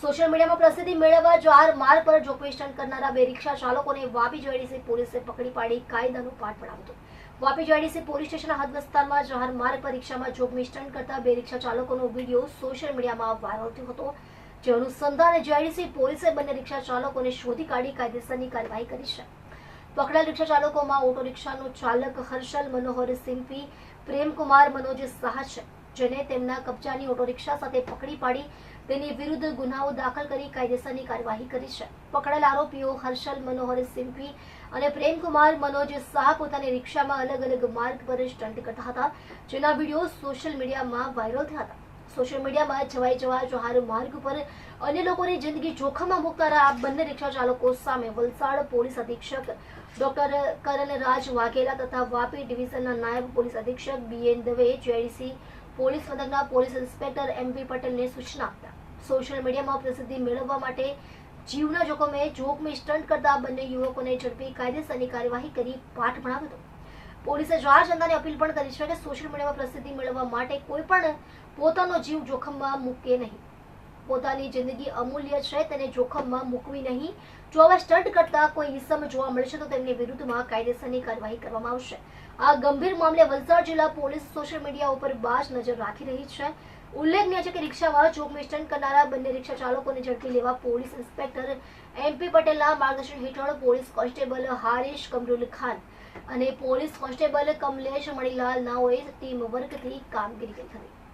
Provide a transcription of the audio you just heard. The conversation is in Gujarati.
સોશિયલ મીડિયામાં પ્રસિદ્ધિ મેળવવા જાહેર માર્ગ પર જોખમી સ્ટન્ટ કરનારા બે રિક્ષા ચાલકોને વાપી જેડીસી પોલીસે પકડી પાડી કાયદાનું પાઠ ભણાવ્યો વાપી જેડીસી પોલીસ સ્ટેશનના હદ વિસ્તારમાં જાહેર માર્ગ પર રિક્ષામાં જોખમી સ્ટન્ટ કરતા બે રિક્ષા ચાલકોનો વીડિયો સોશિયલ મીડિયામાં વાયરલ થયો હતો. જે અનુસંધાને જેડીસી પોલીસે બંને રિક્ષા ચાલકોને શોધી કાઢી કાયદેસરની કાર્યવાહી કરી છે. પકડાયેલ રિક્ષા ચાલકોમાં ઓટો રિક્ષાનો ચાલક હર્ષલ મનોહર સિમ્પી પ્રેમકુમાર મનોજ શાહ છે. જેને તેમના કબજાની ઓટો સાથે પકડી પાડી તેની વિરુદ્ધ ગુનાઓ દાખલ કરી કાયદેસરની કાર્યવાહી કરી છે. પકડેલ આરોપીઓ હર્ષલ, મનોહર, સિમ્પી અને પ્રેમકુમાર, મનોજ શાહ પોતાની રિક્ષામાં અલગ અલગ માર્ગ પર સ્ટન્ટ કરતા હતા જેના વીડિયો સોશિયલ મીડિયામાં વાયરલ થયા હતા. સોશિયલ મીડિયામાં જવાઈ જવા જોહાર માર્ગ પર અન્ય લોકોની જિંદગી જોખમમાં મૂકનારા આ બંને રિક્ષા ચાલકો સામે વલસાડ પોલીસ અધિક્ષક ડોક્ટર કરણરાજ વાઘેલા તથા વાપી ડિવિઝનના નાયબ પોલીસ અધિક્ષક B N Dave JDC police મથકના પોલીસ ઇન્સ્પેક્ટર એમ પી પટેલને સૂચના આપતા. સોશિયલ મીડિયામાં પ્રસિદ્ધિ મેળવવા માટે જીવના જોખમે જોખમી સ્ટન્ટ કરતા બંને યુવકોને ઝડપી કાયદેસરની કાર્યવાહી કરી પાઠ ભણાવ્યો હતો. પોલીસે જાહેર જનતાને અપીલ પણ કરી છે કે સોશિયલ મીડિયામાં પ્રસિદ્ધિ મેળવવા માટે કોઈ પણ પોતાનો જીવ જોખમમાં મૂકે નહીં. પોતાની જિંદગી અમૂલ્ય છે, તેને જોખમમાં મૂકવી નહીં. જો આવા સ્ટન્ટ કરતા કોઈ ઇસમ જોવા મળશે તો તેમની વિરુદ્ધમાં કાયદેસરની કાર્યવાહી કરવામાં આવશે. આ ગંભીર મામલે વલસાડ જિલ્લા પોલીસ સોશિયલ મીડિયા ઉપર બાજ નજર રાખી રહી છે. ઉલ્લેખનીય છે કે રિક્ષામાં ચોકમાં સ્ટન્ટ કરનારા બંને રિક્ષા ચાલકોને ઝડપી લેવા પોલીસ ઇન્સ્પેક્ટર એમપી પટેલના માર્ગદર્શન હેઠળ પોલીસ કોન્સ્ટેબલ હારીશ કમરુલ ખાન અને પોલીસ કોન્સ્ટેબલ કમલેશ મણીલાલ નાઓએ ટીમ વર્કથી કામગીરી કરી હતી.